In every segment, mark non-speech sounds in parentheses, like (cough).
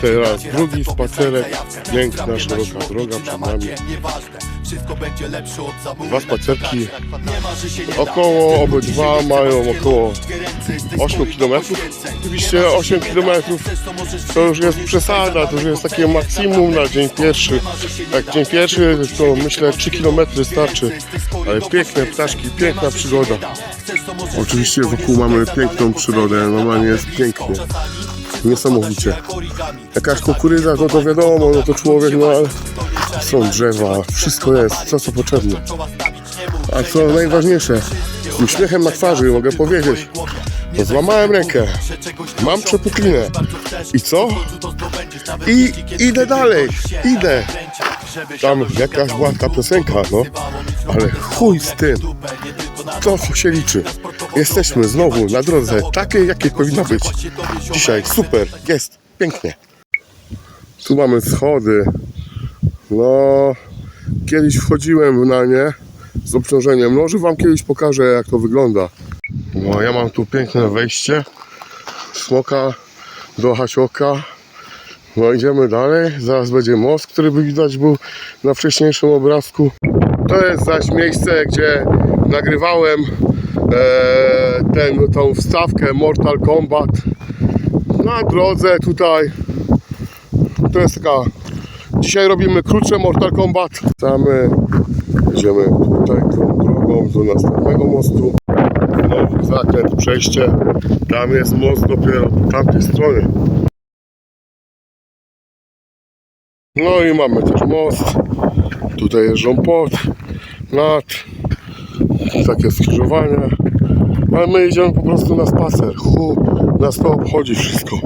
Teraz drugi spacerek, piękna, szeroka droga przed nami. Dwa spacerki, około, obydwa mają około 8 km. Oczywiście 8 km to już jest przesada, to już jest takie maksimum na dzień pierwszy. Jak dzień pierwszy to myślę 3 km starczy, ale piękne ptaszki, piękna przygoda. Oczywiście wokół mamy piękną przyrodę, normalnie jest pięknie. Niesamowicie. Jakaś kukurydza, no to wiadomo, no to człowiek, no ale są drzewa, wszystko jest, co co potrzebne. A co najważniejsze, uśmiechem na twarzy mogę powiedzieć, to złamałem rękę, mam przepuklinę. I co? I idę dalej, idę. Tam jakaś była ta piosenka, no, ale chuj z tym. To co się liczy. Jesteśmy znowu na drodze takiej, jakiej powinna być. Dzisiaj super, jest, pięknie. Tu mamy schody. No, kiedyś wchodziłem na nie z obciążeniem. No, że wam kiedyś pokażę, jak to wygląda. No, ja mam tu piękne wejście. Smoka do Hasioka. No, idziemy dalej. Zaraz będzie most, który by widać był na wcześniejszym obrazku. To jest zaś miejsce, gdzie nagrywałem ten, tą wstawkę Mortal Kombat na drodze tutaj. To jest taka. Dzisiaj robimy krótsze Mortal Kombat. Samy idziemy tutaj tą drogą do następnego mostu. Znowu zakręt, przejście. Tam jest most dopiero po tamtej stronie. No i mamy też most. Tutaj jeżdżą pod, nad, takie skrzyżowania. Ale my idziemy po prostu na spacer. Hu, nas to obchodzi wszystko.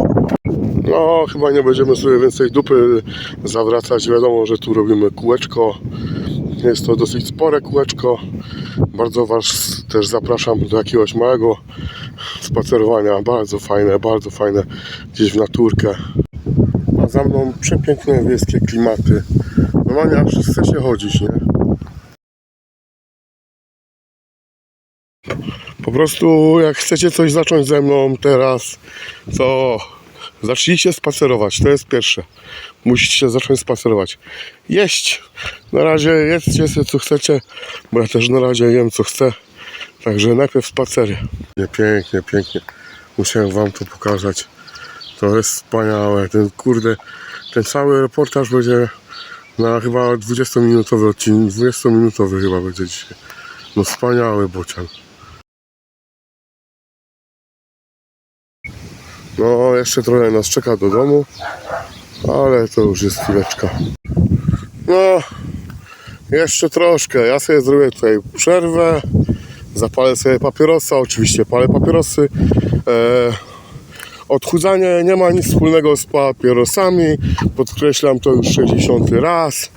No, chyba nie będziemy sobie więcej dupy zawracać. Wiadomo, że tu robimy kółeczko. Jest to dosyć spore kółeczko. Bardzo Was też zapraszam do jakiegoś małego spacerowania. Bardzo fajne, bardzo fajne. Gdzieś w naturkę. A za mną przepiękne wiejskie klimaty. Normalnie aż chce się chodzić, nie? Po prostu jak chcecie coś zacząć ze mną teraz, to zacznijcie spacerować. To jest pierwsze. Musicie zacząć spacerować. Jeść. Na razie jedzcie sobie co chcecie, bo ja też na razie jem co chcę. Także najpierw spacery. Nie, Pięknie, pięknie. Musiałem wam to pokazać. To jest wspaniałe. Ten kurde, ten cały reportaż będzie na chyba 20-minutowy odcinek. 20-minutowy chyba będzie dzisiaj. No wspaniały bocian. No, jeszcze trochę nas czeka do domu, ale to już jest chwileczka. No, jeszcze troszkę. Ja sobie zrobię tutaj przerwę, zapalę sobie papierosa, oczywiście palę papierosy. E, odchudzanie nie ma nic wspólnego z papierosami, podkreślam to już 60 raz.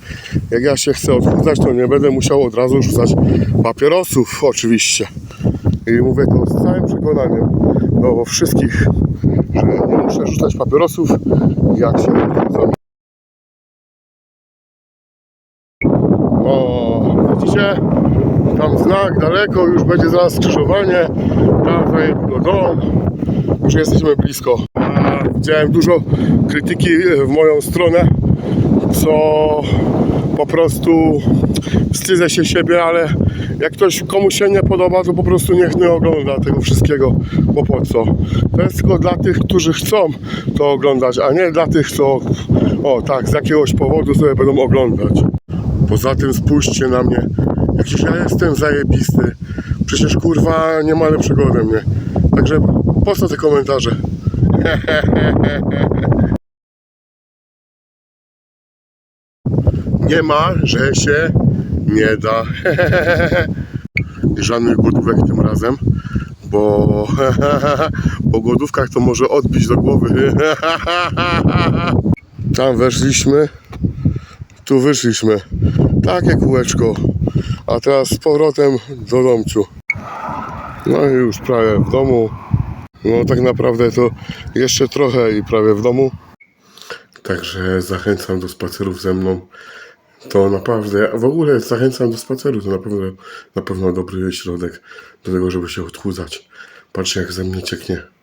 Jak ja się chcę odchudzać, to nie będę musiał od razu rzucać papierosów, oczywiście. I mówię to z całym przekonaniem do wszystkich, że nie muszę rzucać papierosów, jak się odchudzam. O, widzicie? Tam znak daleko, już będzie zaraz skrzyżowanie. Tam za jego dom. Już jesteśmy blisko. Widziałem dużo krytyki w moją stronę, co po prostu wstydzę się siebie, ale jak ktoś komuś się nie podoba, to po prostu niech nie ogląda tego wszystkiego, bo po co? To jest tylko dla tych, którzy chcą to oglądać, a nie dla tych, co o tak, z jakiegoś powodu sobie będą oglądać. Poza tym spójrzcie na mnie, jakiś ja jestem zajebisty. Przecież kurwa nie ma lepszego ode mnie. Także po co te komentarze? (laughs) Nie ma, że się nie da. (laughs) Żadnych głodówek tym razem, bo (laughs) po głodówkach to może odbić do głowy. (laughs) Tam weszliśmy, tu wyszliśmy. Takie kółeczko. A teraz z powrotem do domciu. No i już prawie w domu. No tak naprawdę to jeszcze trochę i prawie w domu. Także zachęcam do spacerów ze mną. To naprawdę, w ogóle zachęcam do spaceru, to na pewno, na pewno dobry środek do tego, żeby się odchudzać. Patrzcie jak ze mnie cieknie